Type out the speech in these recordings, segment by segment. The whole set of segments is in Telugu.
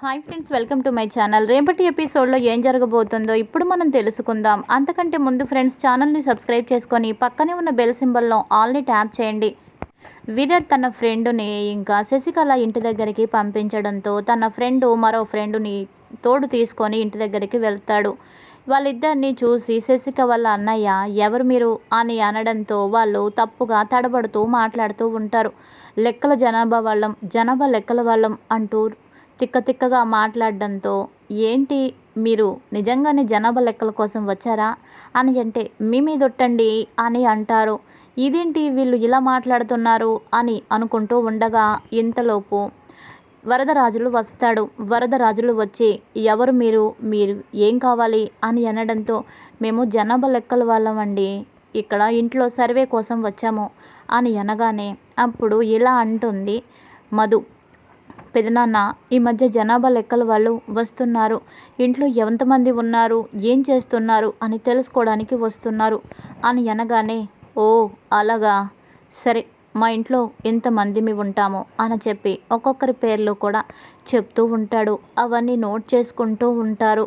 Hi friends welcome to my channel. రేపటి ఎపిసోడ్లో ఏం జరగబోతుందో ఇప్పుడు మనం తెలుసుకుందాం. అంతకంటే ముందు ఫ్రెండ్స్ ఛానల్ని సబ్స్క్రైబ్ చేసుకొని పక్కనే ఉన్న బెల్ సింబల్లో ఆల్ని ట్యాప్ చేయండి. విరాట్ తన ఫ్రెండుని ఇంకా శశికళ ఇంటి దగ్గరికి పంపించడంతో తన ఫ్రెండ్ మరో ఫ్రెండుని తోడు తీసుకొని ఇంటి దగ్గరికి వెళ్తాడు. వాళ్ళిద్దరిని చూసి శశిక వాళ్ళ అన్నయ్య ఎవరు మీరు? అని అనడంతో వాళ్ళు తప్పుగా తడబడుతూ మాట్లాడుతూ ఉంటారు. లెక్కల జనాభా వాళ్ళం జనాభా లెక్కల వాళ్ళం అంటూ తిక్క తిక్కగా మాట్లాడడంతో ఏంటి మీరు నిజంగానే జనాభా లెక్కల కోసం వచ్చారా? అని అంటే మీ మీదొట్టండి అని అంటారు. ఇదేంటి వీళ్ళు ఇలా మాట్లాడుతున్నారు? అని అనుకుంటూ ఉండగా ఇంతలోపు వరదరాజులు వస్తాడు. వరదరాజులు వచ్చి ఎవరు మీరు? మీరు ఏం కావాలి? అని అనడంతో మేము జనాభా లెక్కల వాళ్ళమండి ఇక్కడ ఇంట్లో సర్వే కోసం వచ్చాము అని అనగానే అప్పుడు ఇలా అంటుంది మధు. పెదనాన్న ఈ మధ్య జనాభా లెక్కల వాళ్ళు వస్తున్నారు. ఇంట్లో ఎంతమంది ఉన్నారు? ఏం చేస్తున్నారు? అని తెలుసుకోవడానికి వస్తున్నారు. అని అనగానే ఓ అలాగా? సరే మా ఇంట్లో ఎంతమందిమి ఉంటాము అని చెప్పి ఒక్కొక్కరి పేర్లు కూడా చెప్తూ ఉంటాడు. అవన్నీ నోట్ చేసుకుంటూ ఉంటారు.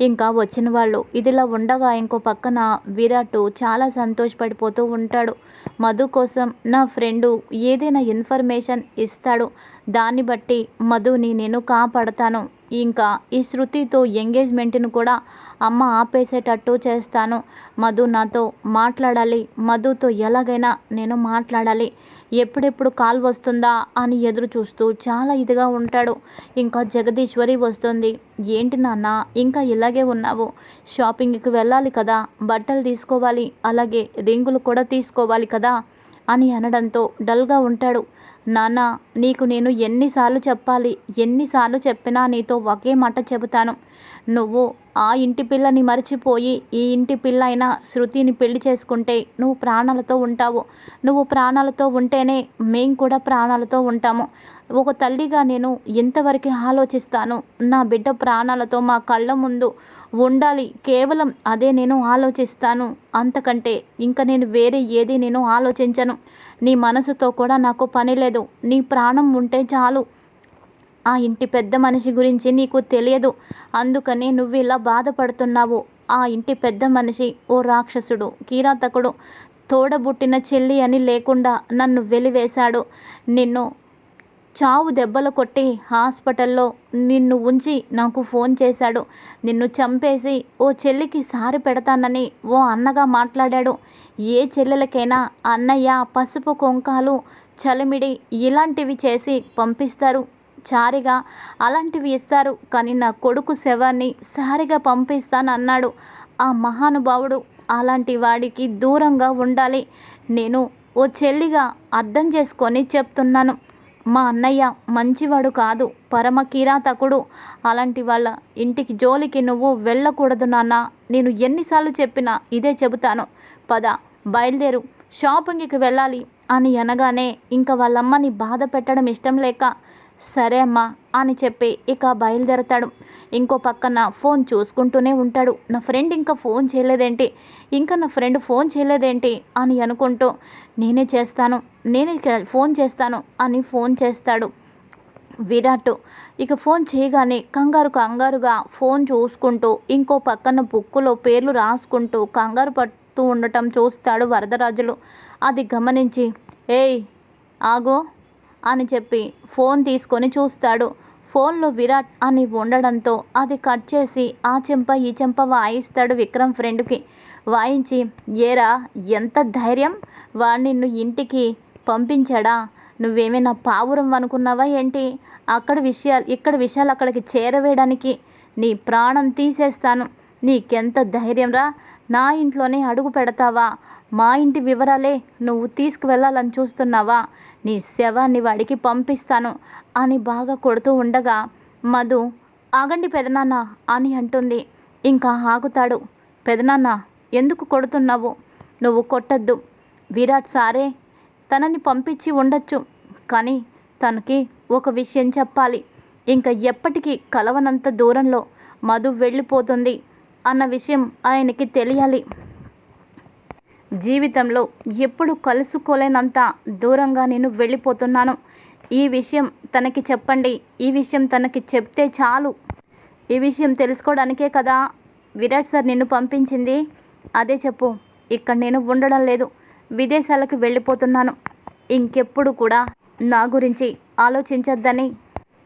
ఇంకా వచ్చిన వాళ్ళు. ఇదిలా ఉండగా ఇంకో పక్కన విరాట్ చాలా సంతోషపడిపోతూ ఉంటాడు. మధు కోసం నా ఫ్రెండు ఏదైనా ఇన్ఫర్మేషన్ ఇస్తాడు. దాన్ని బట్టి మధుని నేను కాపాడతాను. ఇంకా ఈ శృతితో ఎంగేజ్మెంట్ను కూడా అమ్మ ఆపేసేటట్టు చేస్తాను. మధు నాతో మాట్లాడాలి. మధుతో ఎలాగైనా నేను మాట్లాడాలి. ఎప్పుడెప్పుడు కాల్ వస్తుందా అని ఎదురు చూస్తూ చాలా ఇదిగా ఉంటాడు. ఇంకా జగదీశ్వరి వస్తుంది. ఏంటి నాన్న ఇంకా ఇలాగే ఉన్నావు. షాపింగ్కి వెళ్ళాలి కదా. బట్టలు తీసుకోవాలి. అలాగే రింగులు కూడా తీసుకోవాలి కదా అని అనడంతో డల్గా ఉంటాడు. నాన్న నీకు నేను ఎన్నిసార్లు చెప్పాలి ఎన్నిసార్లు చెప్పినా నీతో ఒకే మాట చెబుతాను. నువ్వు ఆ ఇంటి పిల్లని మర్చిపోయి ఈ ఇంటి పిల్ల అయినా శృతిని పెళ్ళి చేసుకుంటే నువ్వు ప్రాణాలతో ఉంటావు. నువ్వు ప్రాణాలతో ఉంటేనే మేం కూడా ప్రాణాలతో ఉంటాము. ఒక తల్లిగా నేను ఎంతవరకు ఆలోచిస్తాను. నా బిడ్డ ప్రాణాలతో మా కళ్ళ ముందు ఉండాలి. కేవలం అదే నేను ఆలోచిస్తాను. అంతకంటే ఇంకా నేను వేరే ఏది నేను ఆలోచించను. నీ మనసుతో కూడా నాకు పని లేదు. నీ ప్రాణం ఉంటే చాలు. ఆ ఇంటి పెద్ద మనిషి గురించి నీకు తెలియదు. అందుకని నువ్వు ఇలా బాధపడుతున్నావు. ఆ ఇంటి పెద్ద మనిషి ఓ రాక్షసుడు కీరాతకుడు తోడబుట్టిన చెల్లి అని లేకుండా నన్ను వెలివేశాడు. నిన్ను చావు దెబ్బలు కొట్టి హాస్పిటల్లో నిన్ను ఉంచి నాకు ఫోన్ చేశాడు. నిన్ను చంపేసి ఓ చెల్లికి సారి పెడతానని ఓ అన్నగా మాట్లాడాడు. ఏ చెల్లెలకైనా అన్నయ్య పసుపు కొంకాలు చలిమిడి ఇలాంటివి చేసి పంపిస్తారు. చారిగా అలాంటివి ఇస్తారు. కానీ నా కొడుకు శవాన్ని సారిగా పంపిస్తానన్నాడు. ఆ మహానుభావుడు అలాంటి వాడికి దూరంగా ఉండాలి. నేను ఓ చెల్లిగా అర్థం చేసుకొని చెప్తున్నాను. మా అన్నయ్య మంచివాడు కాదు పరమ కిరాతకుడు అలాంటి వాళ్ళ ఇంటికి జోలికి నువ్వు వెళ్ళకూడదు నాన్న. నేను ఎన్నిసార్లు చెప్పినా ఇదే చెబుతాను. పద బయలుదేరు. షాపింగ్కి వెళ్ళాలి అని అనగానే ఇంకా వాళ్ళమ్మని బాధ పెట్టడం ఇష్టం లేక సరే అమ్మా అని చెప్పి ఇక బయలుదేరతాడు. ఇంకో పక్కన ఫోన్ చూసుకుంటూనే ఉంటాడు. నా ఫ్రెండ్ ఇంకా ఫోన్ చేయలేదేంటి? ఇంకా నా ఫ్రెండ్ ఫోన్ చేయలేదేంటి? అని అనుకుంటూ నేనే చేస్తాను నేనే ఫోన్ చేస్తాను అని ఫోన్ చేస్తాడు విరాట్. ఇక ఫోన్ చేయగానే కంగారు కంగారుగా ఫోన్ చూసుకుంటూ ఇంకో పక్కన బుక్కులో పేర్లు రాసుకుంటూ కంగారు పడుతూ ఉండటం చూస్తాడు వరదరాజులు. అది గమనించి ఏయ్ ఆగో. అని చెప్పి ఫోన్ తీసుకొని చూస్తాడు. ఫోన్లో విరాట్ అని ఉండడంతో అది కట్ చేసి ఆ చెంప ఈ చెంప వాయిస్తాడు విక్రమ్ ఫ్రెండ్కి. వాయించి ఏరా ఎంత ధైర్యం! వాడు నిన్ను ఇంటికి పంపించాడా? నువ్వేమైనా పావురం అనుకున్నావా ఏంటి? అక్కడ విషయాలు ఇక్కడ విషయాలు అక్కడికి చేరవేయడానికి నీ ప్రాణం తీసేస్తాను. నీకెంత ధైర్యం రా నా ఇంట్లోనే అడుగు పెడతావా? మా ఇంటి వివరాలే నువ్వు తీసుకువెళ్ళాలని చూస్తున్నావా? నీ శవాన్ని వాడికి పంపిస్తాను అని బాగా కొడుతూ ఉండగా మధు ఆగండి పెదనాన్న అని అంటుంది. ఇంకా ఆగుతాడు. పెదనాన్న ఎందుకు కొడుతున్నావు? నువ్వు కొట్టద్దు. విరాట్ సారే తనని పంపించి ఉండొచ్చు. కానీ తనకి ఒక విషయం చెప్పాలి. ఇంకా ఎప్పటికీ కలవనంత దూరంలో మధు వెళ్ళిపోతుంది అన్న విషయం ఆయనకి తెలియాలి. జీవితంలో ఎప్పుడు కలుసుకోలేనంత దూరంగా నేను వెళ్ళిపోతున్నాను. ఈ విషయం తనకి చెప్పండి. ఈ విషయం తనకి చెప్తే చాలు. ఈ విషయం తెలుసుకోవడానికే కదా విరాట్ సార్ నిన్ను పంపించింది? అదే చెప్పు. ఇక్కడ నేను ఉండడం లేదు. విదేశాలకు వెళ్ళిపోతున్నాను. ఇంకెప్పుడు కూడా నా గురించి ఆలోచించొద్దని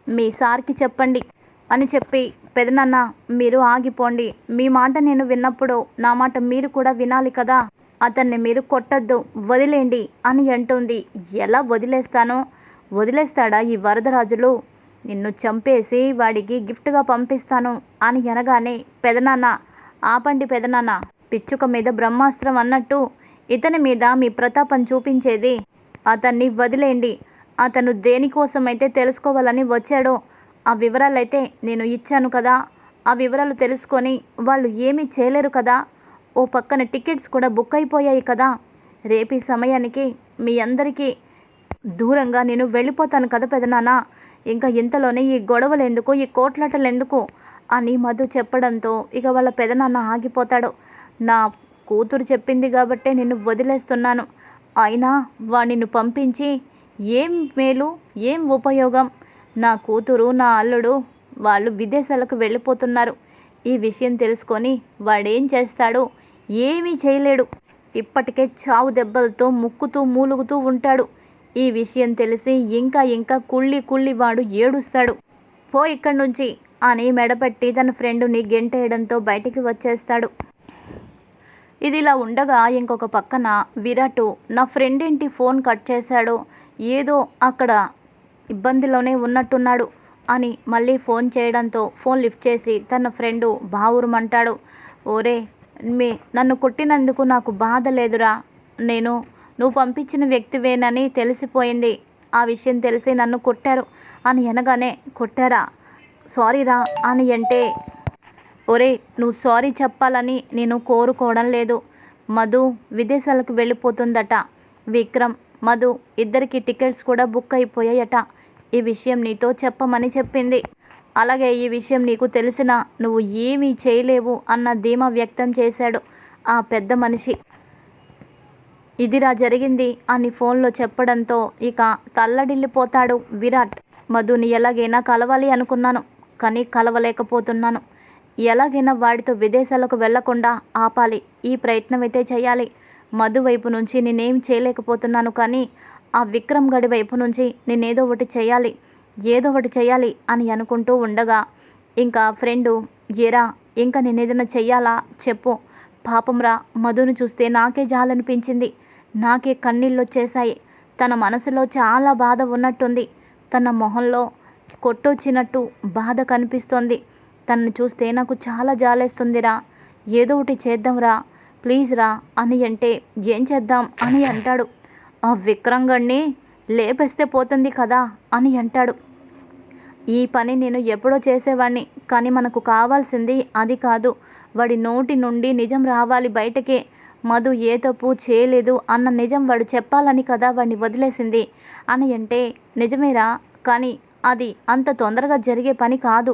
మీ సార్కి చెప్పండి అని చెప్పి పెదనాన్న మీరు ఆగిపోండి. మీ మాట నేను విన్నప్పుడు నా మాట మీరు కూడా వినాలి కదా? అతన్ని మీరు కొట్టద్దు వదిలేండి అని అంటుంది. ఎలా వదిలేస్తానో? వదిలేస్తాడా ఈ వరదరాజులు నిన్ను చంపేసి వాడికి గిఫ్ట్గా పంపిస్తాను అని అనగానే పెదనాన్న ఆపండి పెదనాన్న పిచ్చుక మీద బ్రహ్మాస్త్రం అన్నట్టు ఇతని మీద మీ ప్రతాపం చూపించేది. అతన్ని వదిలేండి అతను దేనికోసమైతే తెలుసుకోవాలని వచ్చాడో ఆ వివరాలైతే నేను ఇచ్చాను కదా. ఆ వివరాలు తెలుసుకొని వాళ్ళు ఏమీ చేయలేరు కదా. ఓ పక్కన టికెట్స్ కూడా బుక్ అయిపోయాయి కదా. రేపు ఈ సమయానికి మీ అందరికీ దూరంగా నేను వెళ్ళిపోతాను కదా పెదనాన్న. ఇంకా ఇంతలోనే ఈ గొడవలు ఎందుకు ఈ కోట్లాటలు ఎందుకు అని మధు చెప్పడంతో ఇక వాళ్ళ పెదనాన్న ఆగిపోతాడు. నా కూతురు చెప్పింది కాబట్టే నిన్ను వదిలేస్తున్నాను. అయినా వాడిని పంపించి ఏం మేలు ఏం ఉపయోగం? నా కూతురు నా అల్లుడు వాళ్ళు విదేశాలకు వెళ్ళిపోతున్నారు. ఈ విషయం తెలుసుకొని వాడేం చేస్తాడు? ఏమీ చేయలేడు. ఇప్పటికే చావు దెబ్బలతో ముక్కుతూ మూలుగుతూ ఉంటాడు. ఈ విషయం తెలిసి ఇంకా ఇంకా కుళ్ళి కుళ్ళి వాడు ఏడుస్తాడు. పో ఇక్కడి నుంచి అని మెడపెట్టి తన ఫ్రెండుని గెంటేయడంతో బయటికి వచ్చేస్తాడు. ఇది ఇలా ఉండగా ఇంకొక పక్కన విరాట్ నా ఫ్రెండ్ ఏంటి ఫోన్ కట్ చేశాడు? ఏదో అక్కడ ఇబ్బందిలోనే ఉన్నట్టున్నాడు అని మళ్ళీ ఫోన్ చేయడంతో ఫోన్ లిఫ్ట్ చేసి తన ఫ్రెండు బావురుమంటాడు. ఓరే మీ నన్ను కొట్టినందుకు నాకు బాధ లేదురా. నేను నువ్వు పంపించిన వ్యక్తివేనని తెలిసిపోయింది. ఆ విషయం తెలిసి నన్ను కొట్టారు. అని అనగానే కొట్టారా? సారీరా? అని అంటే ఒరే నువ్వు సారీ చెప్పాలని నేను కోరుకోవడం లేదు. మధు విదేశాలకు వెళ్ళిపోతుందట. విక్రమ్ మధు ఇద్దరికి టికెట్స్ కూడా బుక్ అయిపోయాయట. ఈ విషయం నీతో చెప్పమని చెప్పింది. అలాగే ఈ విషయం నీకు తెలిసినా నువ్వు ఏమీ చేయలేవు అన్న ధీమా వ్యక్తం చేశాడు ఆ పెద్ద మనిషి. ఇదిరా జరిగింది అని ఫోన్లో చెప్పడంతో ఇక తల్లడిల్లిపోతాడు విరాట్. మధుని ఎలాగైనా కలవాలి అనుకున్నాను కానీ కలవలేకపోతున్నాను. ఎలాగైనా వాడితో విదేశాలకు వెళ్ళకుండా ఆపాలి ఈ ప్రయత్నం అయితే చేయాలి. మధు వైపు నుంచి నేనేం చేయలేకపోతున్నాను కానీ ఆ విక్రమ్ గడి వైపు నుంచి నేనేదో ఒకటి చేయాలి. ఏదో ఒకటి చేయాలి అని అనుకుంటూ ఉండగా ఇంకా ఫ్రెండు ఏరా ఇంకా నేనేదైనా చెయ్యాలా? చెప్పు. పాపంరా మధును చూస్తే నాకే జాలనిపించింది. నాకే కన్నీళ్ళు వచ్చేశాయి. తన మనసులో చాలా బాధ ఉన్నట్టుంది. తన మొహంలో కొట్టొచ్చినట్టు బాధ కనిపిస్తోంది. తనని చూస్తే నాకు చాలా జాలేస్తుందిరా. ఏదో ఒకటి చేద్దాంరా ప్లీజ్ రా అని అంటే ఏం చేద్దాం? అని అంటాడు. ఆ విక్రంగణ్ణి లేపేస్తే పోతుంది కదా? అని అంటాడు. ఈ పని నేను ఎప్పుడో చేసేవాడిని కానీ మనకు కావాల్సింది అది కాదు. వాడి నోటి నుండి నిజం రావాలి బయటకే. మధు ఏ తప్పు చేయలేదు అన్న నిజం వాడు చెప్పాలని కదా వాడిని వదిలేసింది. అని అంటే నిజమేరా కానీ అది అంత తొందరగా జరిగే పని కాదు.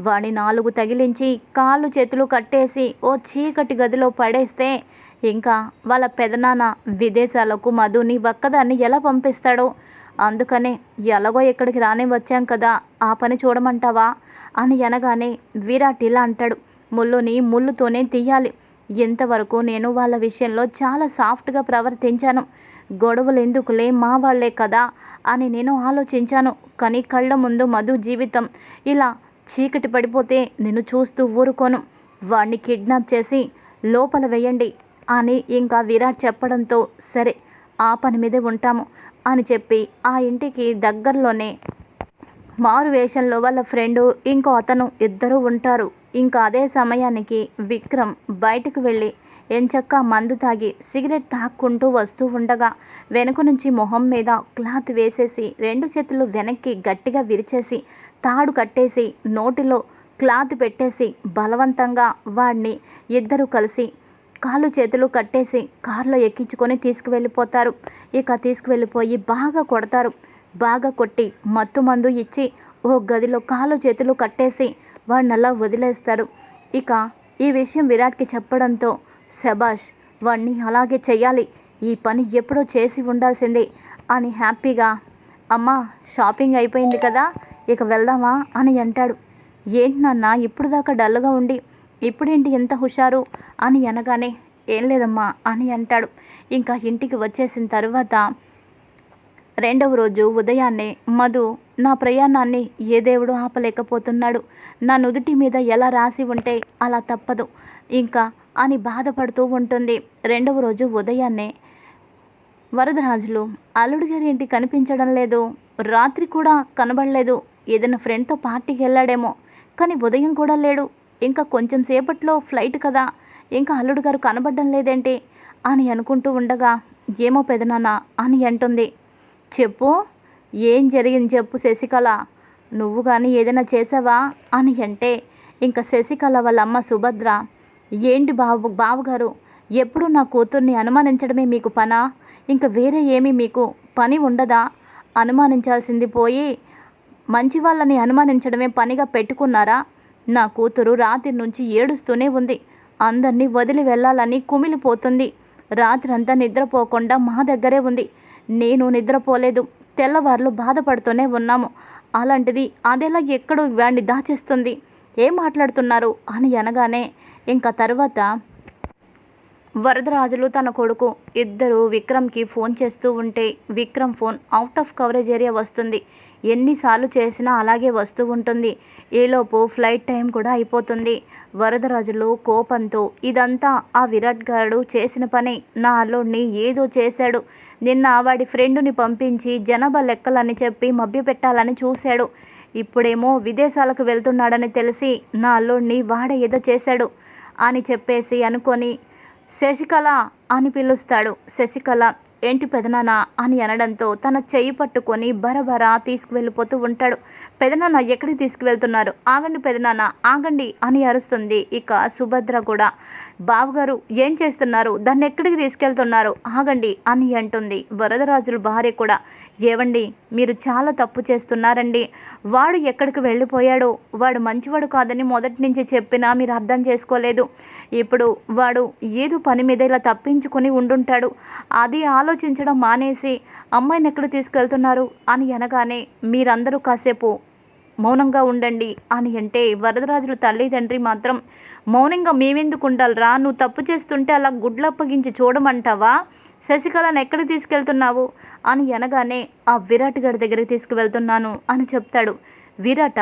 వాడి నాలుగు తగిలించి కాళ్ళు చేతులు కట్టేసి ఓ చీకటి గదిలో పడేస్తే ఇంకా వాళ్ళ పెదనాన్న విదేశాలకు మధుని ఒక్కదాన్ని ఎలా పంపిస్తాడో అందుకనే ఎలాగో ఇక్కడికి రానే వచ్చాం కదా ఆ పని చూడమంటావా? అని అనగానే విరాట్ ఇలా అంటాడు. ముళ్ళుని ముళ్ళుతోనే తీయాలి. ఇంతవరకు నేను వాళ్ళ విషయంలో చాలా సాఫ్ట్గా ప్రవర్తించాను. గొడవలు ఎందుకులే మా వాళ్ళే కదా అని నేను ఆలోచించాను. కానీ కళ్ళ ముందు మధు జీవితం. ఇలా చీకటి పడిపోతే నేను చూస్తూ ఊరుకోను. వాడిని కిడ్నాప్ చేసి లోపల వేయండి అని ఇంకా విరాట్ చెప్పడంతో సరే ఆ పని మీదే ఉంటాము. అని చెప్పి ఆ ఇంటికి దగ్గరలోనే మారు వేషంలో వాళ్ళ ఫ్రెండు ఇంకో అతను ఇద్దరు ఉంటారు. ఇంకా అదే సమయానికి విక్రమ్ బయటకు వెళ్ళి ఎంచక్క మందు తాగి సిగరెట్ తాక్కుంటూ వస్తూ ఉండగా వెనుక నుంచి మొహం మీద క్లాత్ వేసేసి రెండు చేతులు వెనక్కి గట్టిగా విరిచేసి తాడు కట్టేసి నోటిలో క్లాత్ పెట్టేసి బలవంతంగా వాడిని ఇద్దరు కలిసి కాళ్ళు చేతులు కట్టేసి కారులో ఎక్కించుకొని తీసుకువెళ్ళిపోతారు. ఇక తీసుకువెళ్ళిపోయి బాగా కొడతారు. బాగా కొట్టి మత్తు మందు ఇచ్చి ఓ గదిలో కాళ్ళు చేతులు కట్టేసి వాడిని అలా వదిలేస్తారు. ఇక ఈ విషయం విరాట్కి చెప్పడంతో శబాష్ వాణ్ణి అలాగే చెయ్యాలి. ఈ పని ఎప్పుడో చేసి ఉండాల్సిందే అని హ్యాపీగా అమ్మా షాపింగ్ అయిపోయింది కదా ఇక వెళ్దామా అని అంటాడు. ఏంటి నాన్న ఇప్పుడు దాకా డల్గా ఉండి ఇప్పుడేంటి ఎంత హుషారు? అని అనగానే ఏం లేదమ్మా అని అంటాడు. ఇంకా ఇంటికి వచ్చేసిన తర్వాత రెండవ రోజు ఉదయాన్నే మధు నా ప్రయాణాన్ని ఏ దేవుడు ఆపలేకపోతున్నాడు. నా నుదుటి మీద ఎలా రాసి ఉంటే అలా తప్పదు. ఇంకా అని బాధపడుతూ ఉంటుంది. రెండవ రోజు ఉదయాన్నే వరదరాజులు అల్లుడు గారి ఏంటి కనిపించడం లేదు. రాత్రి కూడా కనబడలేదు. ఏదైనా ఫ్రెండ్తో పార్టీకి వెళ్ళాడేమో. కానీ ఉదయం కూడా లేడు. ఇంకా కొంచెం సేపట్లో ఫ్లైట్ కదా ఇంకా అల్లుడు గారు కనబడడం లేదేంటి? అని అనుకుంటూ ఉండగా ఏమో పెదనాన్న అని అంటుంది. చెప్పు ఏం జరిగింది చెప్పు శశికళ. నువ్వు కానీ ఏదైనా చేసావా? అని అంటే ఇంకా శశికళ వాళ్ళ అమ్మ సుభద్ర ఏంటి బాబు బావగారు ఎప్పుడు నా కూతుర్ని అనుమానించడమే మీకు పనా? ఇంకా వేరే ఏమీ మీకు పని ఉండదా? అనుమానించాల్సింది పోయి మంచి వాళ్ళని అనుమానించడమే పనిగా పెట్టుకున్నారా? నా కూతురు రాత్రి నుంచి ఏడుస్తూనే ఉంది. అందరినీ వదిలి వెళ్ళాలని కుమిలిపోతుంది. రాత్రంతా నిద్రపోకుండా మా దగ్గరే ఉంది. నేను నిద్రపోలేదు. తెల్లవార్లు బాధపడుతూనే ఉన్నాము. అలాంటిది అదెలా ఎక్కడో వాడిని దాచేస్తుంది. ఏం మాట్లాడుతున్నారు? అని అనగానే ఇంకా తర్వాత వరదరాజులు తన కొడుకు ఇద్దరు విక్రమ్కి ఫోన్ చేస్తూ ఉంటే Vikram phone out of coverage area వస్తుంది. ఎన్నిసార్లు చేసినా అలాగే వస్తూ ఉంటుంది. ఈలోపు ఫ్లైట్ టైం కూడా అయిపోతుంది. వరదరాజులు కోపంతో ఇదంతా ఆ విరాట్ గారు చేసిన పని. నా అల్లుడిని ఏదో చేశాడు. నిన్న వాడి ఫ్రెండుని పంపించి జనాభా లెక్కలని చెప్పి మభ్యపెట్టాలని చూశాడు. ఇప్పుడేమో విదేశాలకు వెళ్తున్నాడని తెలిసి నా అల్లుడిని వాడే ఏదో చేశాడు అని చెప్పేసి అనుకొని శశికళ అని పిలుస్తాడు. శశికళ ఏంటి పెదనాన్న అని అనడంతో తన చెయ్యి పట్టుకొని బరబర తీసుకువెళ్ళిపోతూ ఉంటాడు. పెదనాన్న ఎక్కడికి తీసుకువెళ్తున్నారు? ఆగండి పెదనాన్న ఆగండి అని అరుస్తుంది ఇక సుభద్ర కూడా. బావగారు ఏం చేస్తున్నారు? దాన్ని ఎక్కడికి తీసుకెళ్తున్నారు? ఆగండి అని అంటుంది వరదరాజుల భార్య కూడా. ఏవండి మీరు చాలా తప్పు చేస్తున్నారండి. వాడు ఎక్కడికి వెళ్ళిపోయాడో వాడు మంచివాడు కాదని మొదటి నుంచి చెప్పినా మీరు అర్థం చేసుకోలేదు. ఇప్పుడు వాడు ఏదో పని మీద ఇలా తప్పించుకొని ఉండుంటాడు. అది ఆలోచించడం మానేసి అమ్మాయిని ఎక్కడ తీసుకెళ్తున్నారు? అని అనగానే మీరందరూ కాసేపు మౌనంగా ఉండండి అని అంటే వరదరాజుల తల్లిదండ్రి మాత్రం మౌనంగా మేమెందుకు ఉండాలిరా? నువ్వు తప్పు చేస్తుంటే అలా గుడ్లు అప్పగించి చూడమంటావా? శశికళను ఎక్కడికి తీసుకెళ్తున్నావు? అని అనగానే ఆ విరాట్ గారి దగ్గరికి తీసుకువెళ్తున్నాను అని చెప్తాడు. విరాట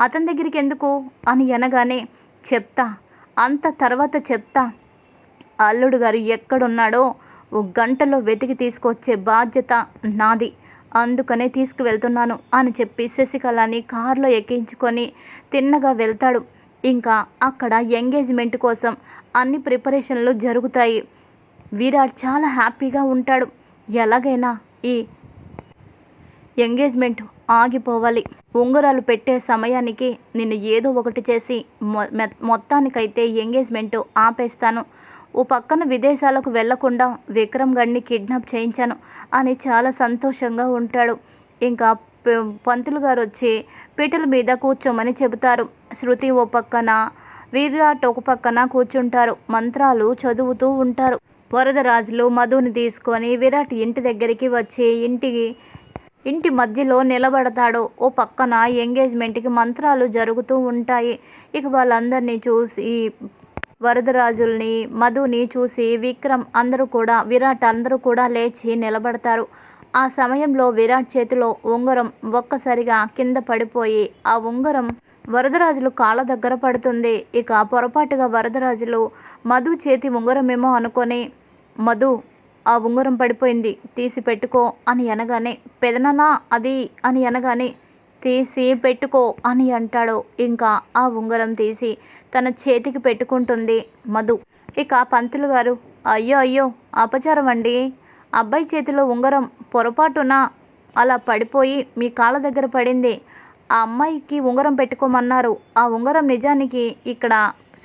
అతని దగ్గరికి ఎందుకు? అని అనగానే చెప్తా అంత తర్వాత చెప్తా. అల్లుడు గారు ఎక్కడున్నాడో ఓ గంటలో వెతికి తీసుకొచ్చే బాధ్యత నాది. అందుకనే తీసుకువెళ్తున్నాను అని చెప్పి శశికళని కారులో ఎక్కించుకొని తిన్నగా వెళ్తాడు. ఇంకా అక్కడ ఎంగేజ్మెంట్ కోసం అన్ని ప్రిపరేషన్లు జరుగుతాయి. విరాట్ చాలా హ్యాపీగా ఉంటాడు. ఎలాగైనా ఈ ఎంగేజ్మెంట్ ఆగిపోవాలి. ఉంగరాలు పెట్టే సమయానికి నిన్ను ఏదో ఒకటి చేసి మొ- మొత్తానికైతే ఎంగేజ్మెంట్ ఆపేస్తాను. ఓ పక్కన విదేశాలకు వెళ్ళకుండా విక్రమ్ గడిని కిడ్నాప్ చేయించాను అని చాలా సంతోషంగా ఉంటాడు. ఇంకా పంతులు గారు వచ్చి పీటల మీద కూర్చోమని చెబుతారు. శృతి ఓ పక్కన విరాట్ ఒక పక్కన కూర్చుంటారు. మంత్రాలు చదువుతూ ఉంటారు. వరదరాజులు మధుని తీసుకొని విరాట్ ఇంటి దగ్గరికి వచ్చి ఇంటికి ఇంటి మధ్యలో నిలబడతాడు. ఓ పక్కన ఎంగేజ్మెంట్కి మంత్రాలు జరుగుతూ ఉంటాయి. ఇక వాళ్ళందరినీ చూసి వరదరాజుల్ని మధుని చూసి విక్రమ్ అందరూ కూడా విరాట్ అందరూ కూడా లేచి నిలబడతారు. ఆ సమయంలో విరాట్ చేతిలో ఉంగరం ఒక్కసారిగా కింద పడిపోయి ఆ ఉంగరం వరదరాజులు కాళ్ళ దగ్గర పడుతుంది. ఇక పొరపాటుగా వరదరాజులు మధు చేతి ఉంగరమేమో అనుకొని మధు ఆ ఉంగరం పడిపోయింది తీసి పెట్టుకో అని అనగానే పెదననా అది అని అనగానే తీసి పెట్టుకో అని అంటాడు. ఇంకా ఆ ఉంగరం తీసి తన చేతికి పెట్టుకుంటుంది మధు. ఇక పంతులు గారు అయ్యో అయ్యో అపచారం అండి. అబ్బాయి చేతిలో ఉంగరం పొరపాటున? అలా పడిపోయి మీ కాళ్ళ దగ్గర పడింది. ఆ అమ్మాయికి ఉంగరం పెట్టుకోమన్నారు. ఆ ఉంగరం నిజానికి ఇక్కడ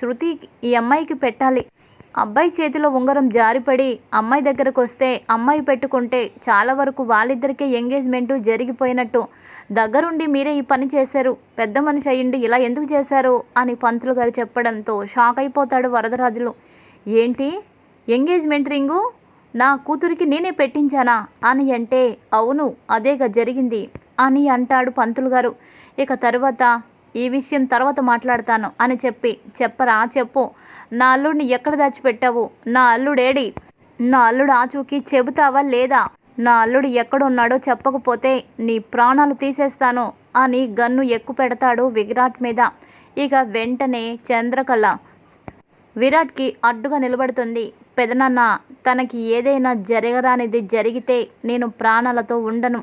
శృతి ఈ అమ్మాయికి పెట్టాలి. అబ్బాయి చేతిలో ఉంగరం జారిపడి అమ్మాయి దగ్గరకు వస్తే అమ్మాయి పెట్టుకుంటే చాలా వరకు వాళ్ళిద్దరికే ఎంగేజ్మెంటు జరిగిపోయినట్టు. దగ్గరుండి మీరే ఈ పని చేశారు. పెద్ద మనిషి అయ్యిండి ఇలా ఎందుకు చేశారు? అని పంతులు గారు చెప్పడంతో షాక్ అయిపోతాడు వరదరాజులు. ఏంటి? Engagement ring? నా కూతురికి నేనే పెట్టించానా? అని అంటే అవును అదేగా జరిగింది అని అంటాడు పంతులు గారు ఇక తర్వాత ఈ విషయం తర్వాత మాట్లాడతాను అని చెప్పి చెప్పరా చెప్పు. నా అల్లుడిని ఎక్కడ దాచిపెట్టావు? నా అల్లుడేడి? నా అల్లుడు ఆచూకి చెబుతావా లేదా? నా అల్లుడు ఎక్కడున్నాడో చెప్పకపోతే నీ ప్రాణాలు తీసేస్తాను అని గన్ను ఎక్కు పెడతాడు విరాట్ మీద. ఇక వెంటనే చంద్రకళ విరాట్కి అడ్డుగా నిలబడుతుంది. పెదనాన్న తనకి ఏదైనా జరగరానిది జరిగితే నేను ప్రాణాలతో ఉండను.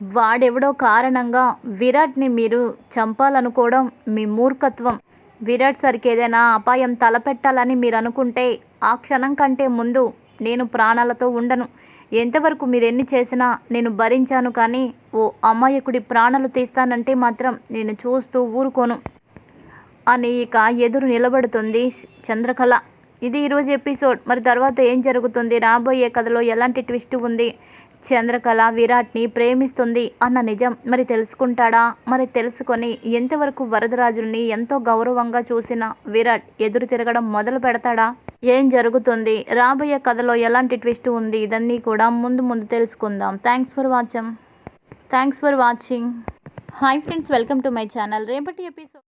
వాడెవడో కారణంగా విరాట్ని మీరు చంపాలనుకోవడం మీ మూర్ఖత్వం. విరాట్ సరికి ఏదైనా అపాయం తలపెట్టాలని మీరు అనుకుంటే ఆ క్షణం కంటే ముందు నేను ప్రాణాలతో ఉండను. ఎంతవరకు మీరు ఎన్ని చేసినా నేను భరించాను కానీ ఓ అమాయకుడి ప్రాణాలు తీస్తానంటే మాత్రం నేను చూస్తూ ఊరుకోను. అని ఇక ఎదురు నిలబడుతుంది చంద్రకళ. ఇది ఈరోజు ఎపిసోడ్. మరి తర్వాత ఏం జరుగుతుంది? రాబోయే కథలో ఎలాంటి ట్విస్ట్ ఉంది? చంద్రకళ విరాట్ని ప్రేమిస్తుంది అన్న నిజం మరి తెలుసుకుంటాడా? మరి తెలుసుకొని ఎంతవరకు వరదరాజుల్ని ఎంతో గౌరవంగా చూసిన విరాట్ ఎదురు తిరగడం మొదలు పెడతాడా? ఏం జరుగుతుంది? రాబోయే కథలో ఎలాంటి ట్విస్ట్ ఉంది? ఇదన్నీ కూడా ముందు ముందు తెలుసుకుందాం. Thanks for watching thanks for watching hi friends welcome to my channel రేపటి ఎపిసోడ్